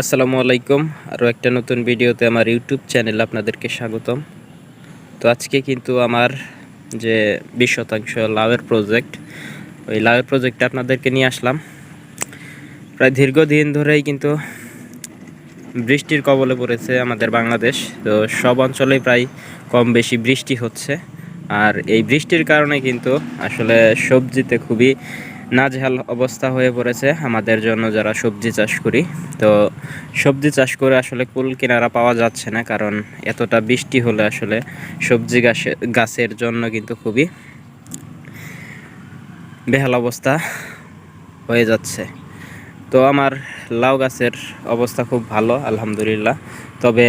আসসালামু আলাইকুম। আরও একটা নতুন ভিডিওতে আমার ইউটিউব চ্যানেল আপনাদেরকে স্বাগতম। তো আজকে কিন্তু আমার যে বিশ শতাংশ লাভের প্রজেক্ট, ওই লাভের প্রজেক্টটা আপনাদেরকে নিয়ে আসলাম। প্রায় দীর্ঘদিন ধরেই কিন্তু বৃষ্টির কবলে পড়েছে আমাদের বাংলাদেশ। তো সব অঞ্চলেই প্রায় কম বেশি বৃষ্টি হচ্ছে। আর এই বৃষ্টির কারণে কিন্তু আসলে সবজিতে খুবই নাজেহাল অবস্থা হয়ে পড়েছে আমাদের জন্য যারা সবজি চাষ করি। তো সবজি চাষ করে আসলে কুল কিনারা পাওয়া যাচ্ছে না, কারণ এতটা বৃষ্টি হলে আসলে সবজি গাছে, গাছের জন্য কিন্তু খুবই বেহাল অবস্থা হয়ে যাচ্ছে। তো আমার লাউ গাছের অবস্থা খুব ভালো, আলহামদুলিল্লাহ। তবে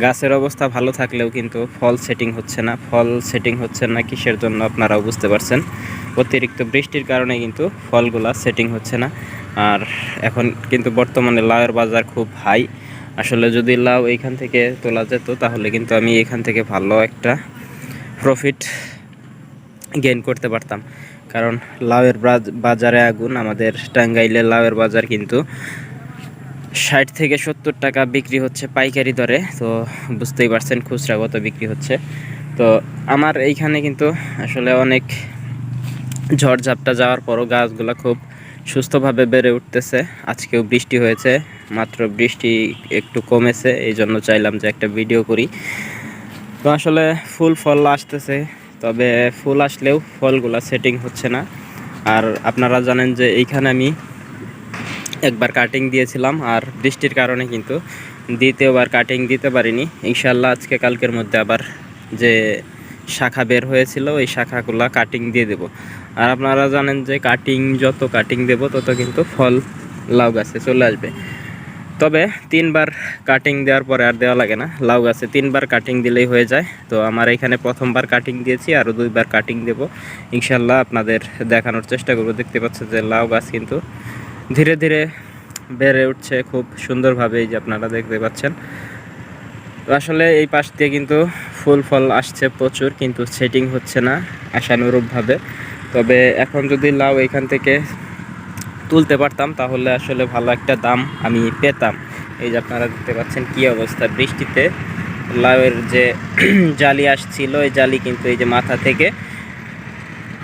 গাছের অবস্থা ভালো থাকলেও কিন্তু ফল সেটিং হচ্ছে না। ফল সেটিং হচ্ছে না কিসের জন্য আপনারাও বুঝতে পারছেন। অতিরিক্ত বৃষ্টির কারণে কিন্তু ফলগুলা সেটিং হচ্ছে না। আর এখন কিন্তু বর্তমানে লাউয়ের বাজার খুব হাই আসলে যদি লাউ এইখান থেকে তোলা যেত, তাহলে কিন্তু আমি এখান থেকে ভালো একটা প্রফিট গেইন করতে পারতাম। কারণ লাউয়ের বাজারে আগুন, আমাদের টাঙ্গাইলে লাউয়ের বাজার কিন্তু ষাট থেকে সত্তর টাকা বিক্রি হচ্ছে পাইকারি দরে, তো বুঝতেই পারছেন খুচরা কত বিক্রি হচ্ছে। তো আমার এইখানে কিন্তু আসলে অনেক ঝড়ঝাপটা যাওয়ার পরও গাছগুলো খুব সুস্থভাবে বেড়ে উঠতেছে। আজকেও বৃষ্টি হয়েছে, মাত্র বৃষ্টি একটু কমেছে এই জন্য চাইলাম যে একটা ভিডিও করি। তো আসলে ফুল ফল আসতেছে, তবে ফুল আসলেও ফলগুলা সেটিং হচ্ছে না। আর আপনারা জানেন যে এইখানে আমি একবার কাটিং দিয়েছিলাম আর বৃষ্টির কারণে কিন্তু দ্বিতীয়বার কাটিং দিতে পারিনি। ইনশাল্লাহ আজকে কালকের মধ্যে আবার যে শাখা বের হয়েছিল, ওই শাখাগুলো কাটিং দিয়ে দেব। আর আপনারা জানেন যে কাটিং যত কাটিং দেব, তত কিন্তু ফল লাউ গাছে চলে আসবে। তবে তিনবার কাটিং দেওয়ার পরে আর দেওয়া লাগে না। লাউ গাছে তিনবার কাটিং দিলেই হয়ে যায়। তো আমার এখানে প্রথমবার কাটিং দিয়েছি আরও দুইবার কাটিং দেব। ইনশাল্লাহ আপনাদের দেখানোর চেষ্টা করব। দেখতে পাচ্ছেন যে লাউ গাছ কিন্তু ধীরে ধীরে বেড়ে উঠছে খুব সুন্দরভাবে, এই যে আপনারা দেখতে পাচ্ছেন। আসলে এই পাশ দিয়ে কিন্তু ফুল ফল আসছে প্রচুর, কিন্তু সেটিং হচ্ছে না আশানুরূপভাবে। তবে এখন যদি লাউ এখান থেকে তুলতে পারতাম, তাহলে আসলে ভালো একটা দাম আমি পেতাম। এই যে আপনারা দেখতে পাচ্ছেন কী অবস্থা বৃষ্টিতে। লাউয়ের যে জালি আসছিল, এই জালি কিন্তু এই যে মাথা থেকে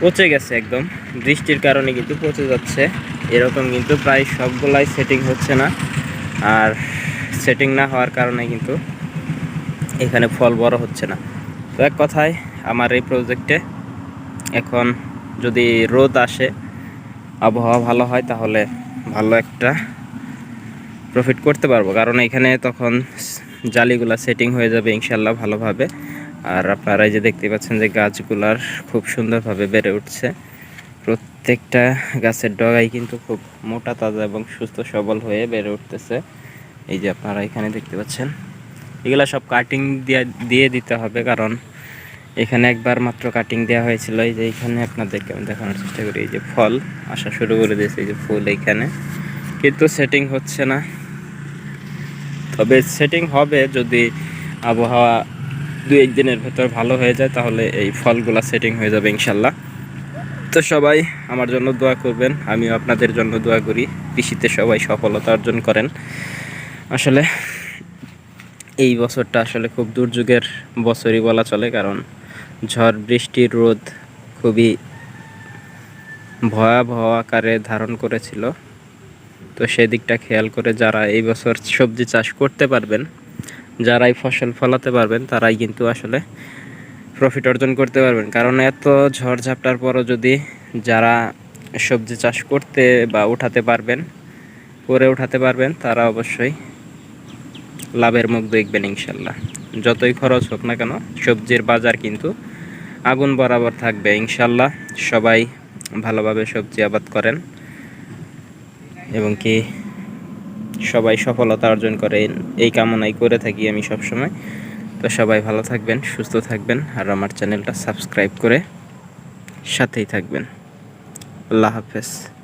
পচে গেছে একদম। বৃষ্টির কারণে কিন্তু পচে যাচ্ছে। এরকম কিন্তু প্রায় সবগুলাই সেটিং হচ্ছে না। আর সেটিং না হওয়ার কারণে কিন্তু এখানে ফল বড় হচ্ছে না। তো এক কথায়, আমার এই প্রজেক্টে এখন যদি রোদ আসে, আবহাওয়া ভালো হয়, তাহলে ভালো একটা প্রফিট করতে পারব। কারণ এখানে তখন জালিগুলা সেটিং হয়ে যাবে ইনশাল্লাহ ভালোভাবে। আর আপনারা এই যে দেখতে পাচ্ছেন যে গাছগুলার খুব সুন্দরভাবে বেড়ে উঠছে। প্রত্যেকটা গাছের ডগাই কিন্তু খুব মোটা, তাজা এবং সুস্থ, সবল হয়ে বেড়ে উঠতেছে। এই যে আপনারা এখানে দেখতে পাচ্ছেন, এগুলো সব কাটিং দিয়ে দিয়ে দিতে হবে কারণ এখানে একবার মাত্র কাটিং দেওয়া হয়েছিল। এই যে এখানে আপনাদেরকে আমি দেখানোর চেষ্টা করি, এই যে ফল আসা শুরু করে দিয়েছে, এই যে ফুল এইখানে কিন্তু সেটিং হচ্ছে না। তবে সেটিং হবে যদি আবহাওয়া দু একদিনের ভেতর ভালো হয়ে যায়, তাহলে এই ফলগুলা সেটিং হয়ে যাবে ইনশাল্লাহ। তো সবাই আমার জন্য দোয়া করবেন, আমিও আপনাদের জন্য দোয়া করি, কৃষিতে সবাই সফলতা অর্জন করেন। আসলে এই বছরটা আসলে খুব দুর্যোগের বছরই বলা চলে, কারণ ঝড় বৃষ্টির রোদ খুবই ভয়াবহ আকারে ধারণ করেছিল। তো সেদিকটা খেয়াল করে যারা এই বছর সবজি চাষ করতে পারবেন যারাই ফসল ফলাতে পারবেন, তারাই কিন্তু আসলে প্রফিট অর্জন করতে পারবেন। কারণ এত ঝড় ঝাপটার পরও যদি যারা সবজি চাষ করতে বা উঠাতে পারবেন, করে উঠাতে পারবেন, তারা অবশ্যই লাভের মুখ দেখবেন ইনশাল্লাহ। যতই খরচ হোক না কেন, সবজির বাজার কিন্তু আগুন বরাবর থাকবে। ইনশাল্লাহ সবাই ভালোভাবে সবজি আবাদ করেন এবং কি সবাই সফলতা অর্জন করে, এই কামনাই করে থাকি আমি সবসময়। তো সবাই ভালো থাকবেন, সুস্থ থাকবেন, আর আমার চ্যানেলটা সাবস্ক্রাইব করে সাথেই থাকবেন। আল্লাহ হাফেজ।